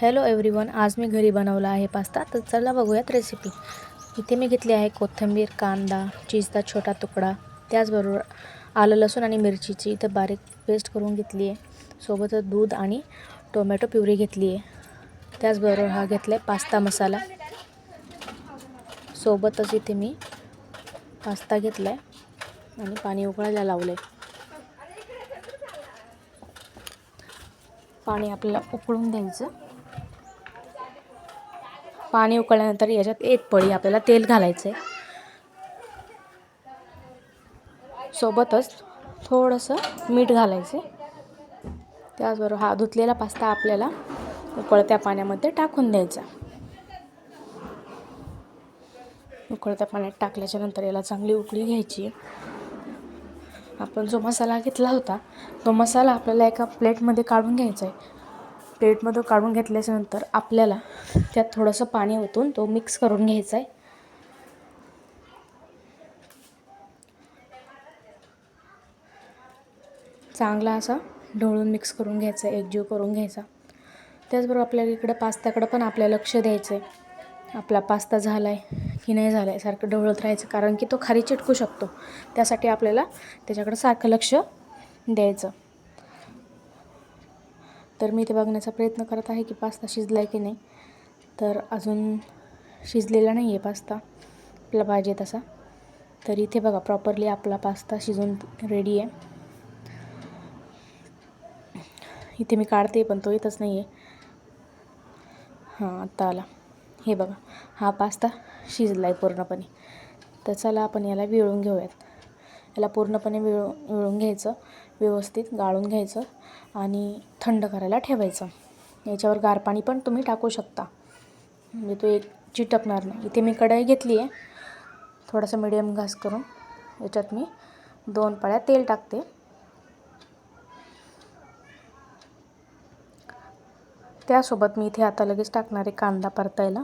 Hello everyone आज मी घरी बनवला आहे पास्ता. तर चला बघूयात रेसिपी इथे मी घेतली आहे कोथिंबीर कांदा चीजचा छोटा तुकडा त्याचबरोबर आलं लसूण आणि मिरचीची. इथं बारीक पेस्ट करून घेतली आहे. सोबतच दूध आणि टोमॅटो प्युरी घेतली आहे. त्याचबरोबर हा घेतला आहे पास्ता मसाला. सोबतच इथे मी पास्ता घेतला आहे आणि पाणी उकळायला लावलं आहे पाणी आपल्याला उकळून द्यायचं. पाणी उकळल्यानंतर याच्यात एक पळी आपल्याला तेल घालायचं आहे सोबतच थोडंसं मीठ घालायचं त्याचबरोबर हा धुतलेला पास्ता आपल्याला उकळत्या पाण्यामध्ये टाकून द्यायचा. उकळत्या पाण्यात टाकल्याच्या नंतर याला चांगली उकळी घ्यायची. आपण जो मसाला घेतला होता तो मसाला आपल्याला एका प्लेटमध्ये काढून घ्यायचा आहे प्लेटमधून काढून घेतल्याच्यानंतर आपल्याला त्यात थोडंसं पाणी ओतून तो मिक्स करून घ्यायचा आहे. चांगला असा ढवळून मिक्स करून घ्यायचा एकजीव करून घ्यायचा. त्याचबरोबर आपल्याला इकडं पास्त्याकडं पण आपल्या लक्ष द्यायचं आहे. आपला पास्ता झाला आहे की नाही झाला आहे सारखं ढवळत राहायचं कारण की तो खाली चिटकू शकतो. त्यासाठी आपल्याला त्याच्याकडं सारखं लक्ष द्यायचं. तर मी ते बघण्याचा प्रयत्न करत आहे की पास्ता शिजला आहे की नाही. तर अजून शिजलेला नाही आहे पास्ता. आपला पाहिजे तसा. तर इथे बघा प्रॉपरली आपला पास्ता शिजून रेडी आहे. इथे मी काढते पण तो येतच नाही आहे हां आत्ता आला. हे बघा हा पास्ता शिजला आहे पूर्णपणे. तर चला आपण याला विळून घेऊयात. त्याला पूर्णपणे विळू विळून घ्यायचं व्यवस्थित गाळून घ्यायचं आणि थंड करायला ठेवायचं. याच्यावर गार पाणी पण तुम्ही टाकू शकता. म्हणजे तो एक चिटकणार नाही. इथे मी कढई घेतली आहे. थोडासा मिडियम घास करून याच्यात मी दोन पळ्या तेल टाकते. त्यासोबत मी इथे आता लगेच टाकणार आहे कांदा परतायला.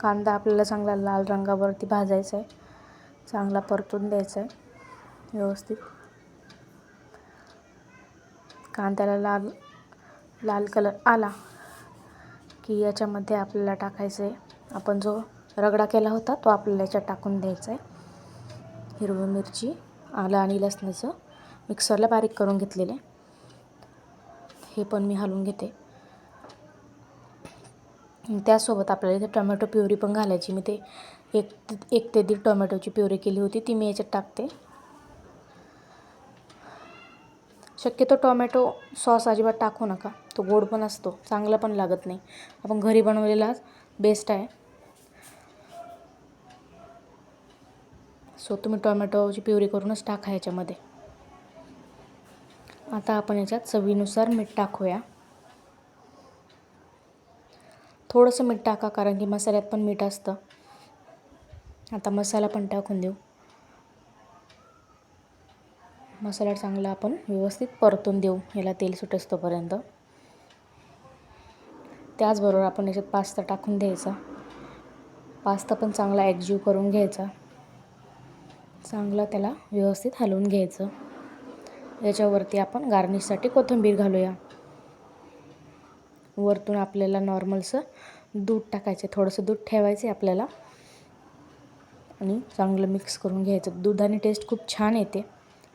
कांदा आपल्याला चांगला लाल रंगावरती भाजायचा आहे. चांगला परतून द्यायचा आहे. व्यवस्थित. कांद्याला लाल लाल कलर आला की याच्यामध्ये आपल्याला टाकायचं आहे. आपण जो रगडा केला होता तो आपल्याला याच्यात टाकून द्यायचा आहे. हिरवी मिरची आलं आणि लसणाचं मिक्सरला बारीक करून घेतलेलं आहे. हे पण मी हलवून घेते. त्यासोबत आपल्याला इथे टोमॅटो प्युरी पण घालायची. मी ते एक एक ते दीड टोमॅटोची प्युरी केली होती. ती मी याच्यात टाकते. शक्यतो टोमॅटो सॉस अजिबात टाकू नका. तो गोड पण असतो चांगला पण लागत नाही. आपण घरी बनवलेला बेस्ट आहे. सो तुम्ही टोमॅटोची प्युरी करूनच टाका ह्याच्यामध्ये आता आपण याच्यात चवीनुसार मीठ टाकूया. थोडंसं मीठ टाका कारण की मसाल्यात पण मीठ असतं. आता मसाला पण टाकून देऊ. मसाला चांगला आपण व्यवस्थित परतून देऊ. याला तेल सुटस्तोपर्यंत. त्याचबरोबर आपण याच्यात पास्ता टाकून द्यायचा. पास्ता पण चांगला एकजीव करून घ्यायचा. चांगला त्याला व्यवस्थित हलवून घ्यायचं. याच्यावरती आपण गार्निशसाठी कोथिंबीर घालूया. वरतून आपल्याला नॉर्मलचं दूध टाकायचं थोडंसं दूध ठेवायचं आहे आपल्याला. आणि चांगलं मिक्स करून घ्यायचं. दुधाने टेस्ट खूप छान येते.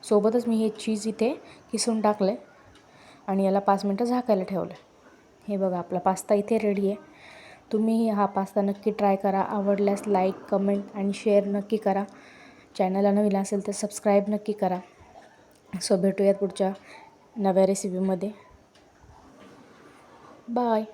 सोबतच मी हे चीज इथे किसून टाकलं आहे आणि याला पाच मिनटं झाकायला ठेवलं हे बघा आपला पास्ता इथे रेडी आहे. तुम्ही हा पास्ता नक्की ट्राय करा. आवडल्यास लाईक कमेंट आणि शेअर नक्की करा. चॅनलला नवीन असेल तर सबस्क्राईब नक्की करा. सो भेटूयात पुढच्या नव्या रेसिपीमध्ये bye.